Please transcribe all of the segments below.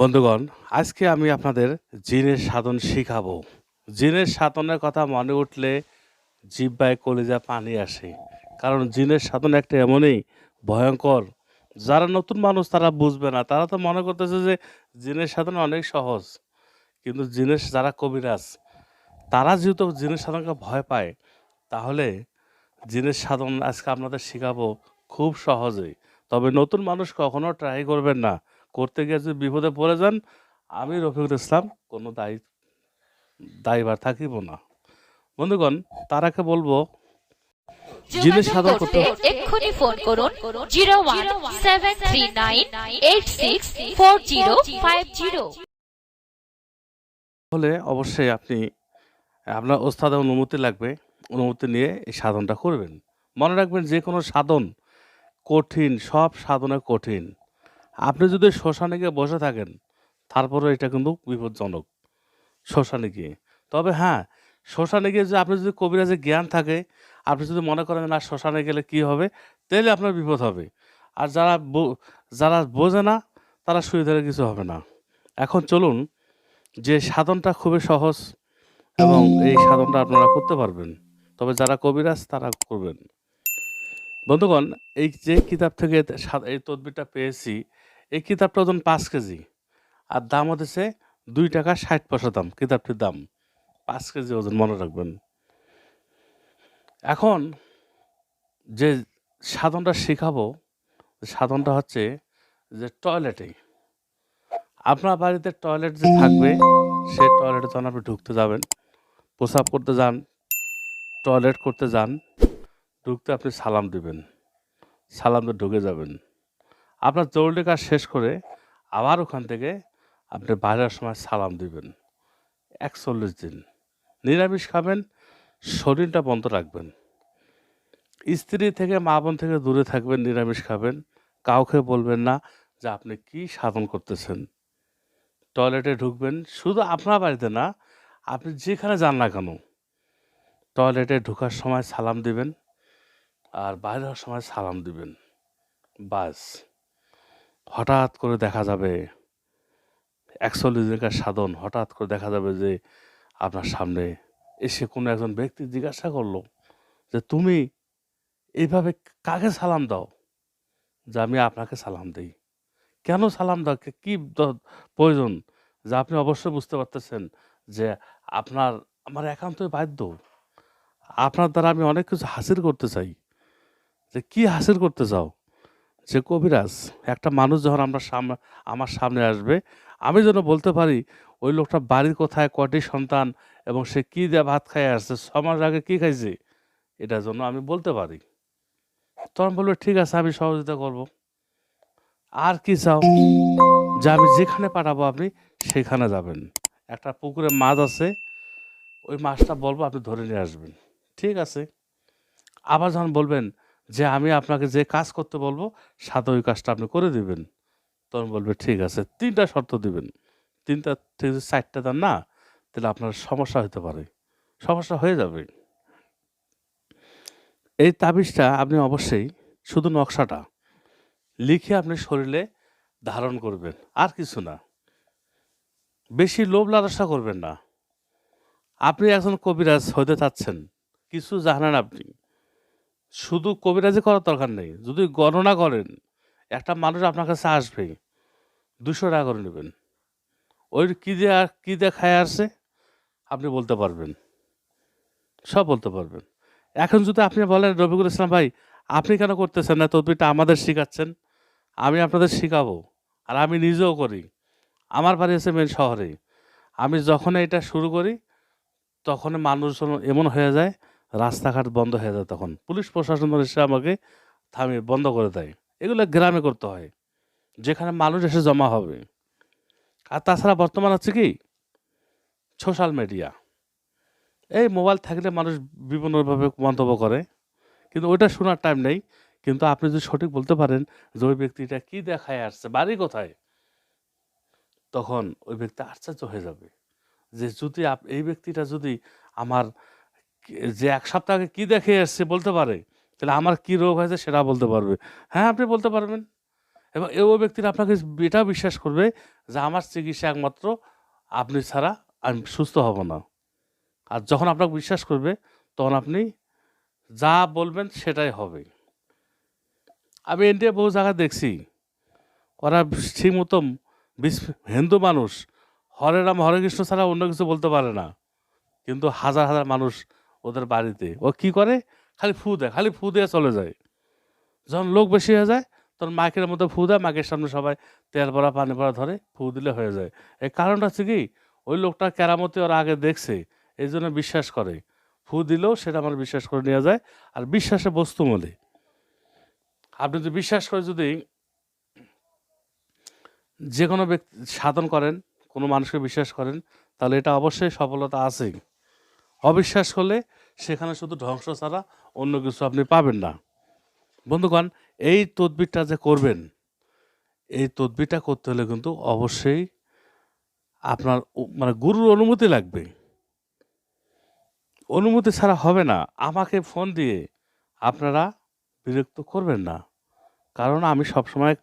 বন্ধুগণ, আজকে আমি আপনাদের জিনের সাধন শিখাবো। জিনের সাধনের কথা মনে উঠলে জিব্বায় কলিজা পানি আসে। কারণ জিনের সাধন একটা এমনই ভয়ঙ্কর। যারা নতুন মানুষ, তারা বুঝবে না। তারা তো মনে করতেছে যে জিনের সাধন অনেক সহজ। কিন্তু জিনের, যারা কবিরাজ, তারা যেহেতু জিনের সাধনকে ভয় পায়, তাহলে জিনের সাধন আজকে আপনাদের শেখাবো খুব সহজেই। তবে নতুন মানুষ কখনো ট্রাই করবেন না। করতে গিয়ে যদি বিপদে পড়ে যান আমি রফিকুল ইসলাম কোনো দায়ী দায়ীবার থাকিব না। বন্ধুগণ তারাকে বলব সাধন করতে করতে এক্ষুনি ফোন করুন zero one seven three nine eight six four zero five zero. হলে অবশ্যই আপনি আপনার ওস্তাদের অনুমতি লাগবে। অনুমতি নিয়ে এই সাধনটা করবেন। মনে রাখবেন যে কোনো সাধন কঠিন সব সাধনে কঠিন। আপনি যদি শ্মশানে গিয়ে বসে থাকেন তারপরে এটা কিন্তু বিপজ্জনক। শ্মশানে গিয়ে। তবে হ্যাঁ শ্মশানে গিয়ে যে আপনি যদি কবিরাজের জ্ঞান থাকে, আপনি যদি মনে করেন না, শ্মশানে গেলে কি হবে তাহলে আপনার বিপদ হবে। আর যারা যারা বোঝে না, তারা শুয়ে ধরে কিছু হবে না। এখন চলুন, যে সাধনটা খুবই সহজ এবং এই সাধনটা আপনারা করতে পারবেন। তবে যারা কবিরাজ, তারা করবেন। বন্ধুগণ, এই যে কিতাব থেকে সা- এই তদবিরটা পেয়েছি, এই কিতাবটা ওজন পাঁচ কেজি। আর দাম হতেছে দুই টাকা ষাট পয়সা দাম, কিতাবটির দাম। পাঁচ কেজি ওজন, মনে রাখবেন। এখন যে সাধনটা শেখাবো সাধনটা হচ্ছে যে টয়লেটে। আপনার বাড়িতে টয়লেট যে থাকবে সেই টয়লেটে যখন আপনি ঢুকতে যাবেন প্রসাব করতে যান, টয়লেট করতে যান। ঢুকতে আপনি সালাম দিবেন। সালাম দিয়ে ঢুকে যাবেন। আপনার জরুরি কাজ শেষ করে আবার ওখান থেকে আপনি বাইরের সময় সালাম দিবেন। একচল্লিশ দিন। নিরামিষ খাবেন, শরীরটা বন্ধ রাখবেন। স্ত্রী থেকে মা বোন থেকে দূরে থাকবেন, নিরামিষ খাবেন। কাউকে বলবেন না যে আপনি কি সাধন করতেছেন। টয়লেটে ঢুকবেন, শুধু আপনার বাড়িতে না, আপনি যেখানে যান না কেন, টয়লেটে ঢুকার সময় সালাম দিবেন। আর বাইরে হওয়ার সময় সালাম দিবেন। বাস। হঠাৎ করে দেখা যাবে একচল্লিশ দিনকার সাধন। হঠাৎ করে দেখা যাবে যে আপনার সামনে এসে কোনো একজন ব্যক্তি জিজ্ঞাসা করল যে, তুমি এইভাবে কাকে সালাম দাও? যে, আমি আপনাকে সালাম দিই। কেন সালাম দাও? কে- প্রয়োজন? যে, আপনি অবশ্যই বুঝতে পারতেছেন যে আপনার, আমার একান্তই বাধ্য। আপনার দ্বারা আমি অনেক কিছু হাসিল করতে চাই। যে, কি হাসিল করতে চাও? যে কবিরাজ, একটা মানুষ যখন আমরা সামনে আমার সামনে আসবে, আমি যেন বলতে পারি, ওই লোকটা বাড়ির কোথায়, কটি সন্তান এবং সে কী দিয়ে ভাত খাই আসছে ছ মাস আগে কী খাইছে? এটার জন্য আমি বলতে পারি। তখন বলবে, ঠিক আছে, আমি সহযোগিতা করব। আর কি চাও? যে আমি যেখানে পাঠাবো আপনি, সেখানে যাবেন। একটা পুকুরে মাছ আছে, ওই মাছটা বলব, আপনি ধরে নিয়ে আসবেন। ঠিক আছে? আবার যখন বলবেন যে আমি আপনাকে যে কাজ করতে বলব, সাথে ওই কাজটা আপনি করে দিবেন। তখন বলবে, ঠিক আছে। তিনটা শর্ত দিবেন। তিনটা ঠিক চারটা দেন না, তাহলে আপনার সমস্যা হতে পারে। সমস্যা হয়ে যাবে। এই তাবিজটা আপনি অবশ্যই শুধু নকশাটা লিখে আপনি শরীরে ধারণ করবেন, আর কিছু না। বেশি লোভ লালসা করবেন না। আপনি একজন কবিরাজ হতে চাচ্ছেন, কিছু জানেন আপনি। শুধু কবিরাজি করার দরকার নেই। যদি গণনা করেন, একটা মানুষ আপনার কাছে আসবে, দুশো টাকা করে নেবেন। ওই কী দিয়ে কী দিয়ে খায় আসছে আপনি বলতে পারবেন। সব বলতে পারবেন। এখন যদি আপনি বলেন, রফিকুল ইসলাম ভাই, আপনি কেন করতেছেন না? তদবিরটা আমাদের শেখাচ্ছেন। আমি আপনাদের শেখাবো। আর আমি নিজেও করি। আমার বাড়ি আছে মেন শহরে। আমি যখন এটা শুরু করি তখন মানুষজন এমন হয়ে যায় রাস্তাঘাট বন্ধ হয়ে যায় তখন। পুলিশ প্রশাসন এসে আমাকে থামিয়ে বন্ধ করে দেয়। এগুলো গ্রামে করতে হয়, যেখানে মানুষ এসে জমা হবে। আর তাছাড়া বর্তমান হচ্ছে কি? Social media. এই মোবাইল থাকলে মানুষ বিভিন্নভাবে মন্তব্য করে, কিন্তু ওইটা শোনার টাইম নেই। কিন্তু আপনি যদি সঠিক বলতে পারেন যে ওই ব্যক্তিটা কী দেখায় আসছে, বাড়ি কোথায়, তখন ওই ব্যক্তি আশ্চর্য হয়ে যাবে। যে যদি এই ব্যক্তিটা যদি আমার যে এক সপ্তাহ আগে কী দেখে এসছে বলতে পারে? তাহলে আমার কি রোগ হয়েছে সেটা বলতে পারবে। হ্যাঁ আপনি বলতে পারবেন। এবং এ ওই ব্যক্তিরা আপনাকে এটা বিশ্বাস করবে যে আমার চিকিৎসা একমাত্র আপনি ছাড়া আমি সুস্থ হব না। আর যখন আপনাকে বিশ্বাস করবে, তখন আপনি যা বলবেন সেটাই হবে। আমি ইন্ডিয়া বহু জায়গায় দেখছি। ওরা ঠিক মতো হিন্দু মানুষ, হরে রাম, হরে কৃষ্ণ ছাড়া অন্য কিছু বলতে পারে না। কিন্তু হাজার হাজার মানুষ ওদের বাড়িতে। ও কি করে? খালি ফু দেয়, খালি ফু দিয়ে চলে যায়। যখন লোক বেশি হয়ে যায়, তখন মাইকের মধ্যে ফু দেয়, মাইকের সামনে সবাই তেল ভরা, পানি ভরা ধরে ফু দিলে হয়ে যায়। এই কারণটা হচ্ছে কি? ওই লোকটা কেরামতি ওরা আগে দেখছে, এই জন্য বিশ্বাস করে। ফু দিলেও সেটা আমার বিশ্বাস করে নেওয়া যায়, আর বিশ্বাসে বস্তু মনে আপনি যদি বিশ্বাস করে যদি যে কোনো ব্যক্তি সাধন করেন, কোনো মানুষকে বিশ্বাস করেন, তাহলে এটা অবশ্যই সফলতা আছেই। অবিশ্বাস হলে সেখানে শুধু ধ্বংস ছাড়া অন্য কিছু আপনি পাবেন না। বন্ধুগণ, এই তদবিরটা যে করবেন, এই তদবিরটা করতে হলে কিন্তু অবশ্যই আপনার মানে গুরুর অনুমতি লাগবে। অনুমতি ছাড়া হবে না। আমাকে ফোন দিয়ে আপনারা বিরক্ত করবেন না। কারণ আমি সবসময়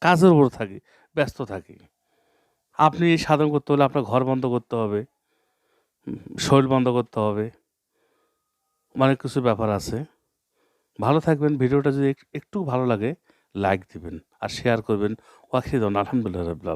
কাজের উপর থাকি, ব্যস্ত থাকি। আপনি সাধন করতে হলে আপনার ঘর বন্ধ করতে হবে। শরীর বন্ধ করতে হবে। অনেক কিছু ব্যাপার আছে। ভালো থাকবেন। ভিডিওটা যদি একটু ভালো লাগে লাইক দিবেন আর শেয়ার করবেন। ওয়াখিদন আলহামদুলিল্লাহ রবিল্লা।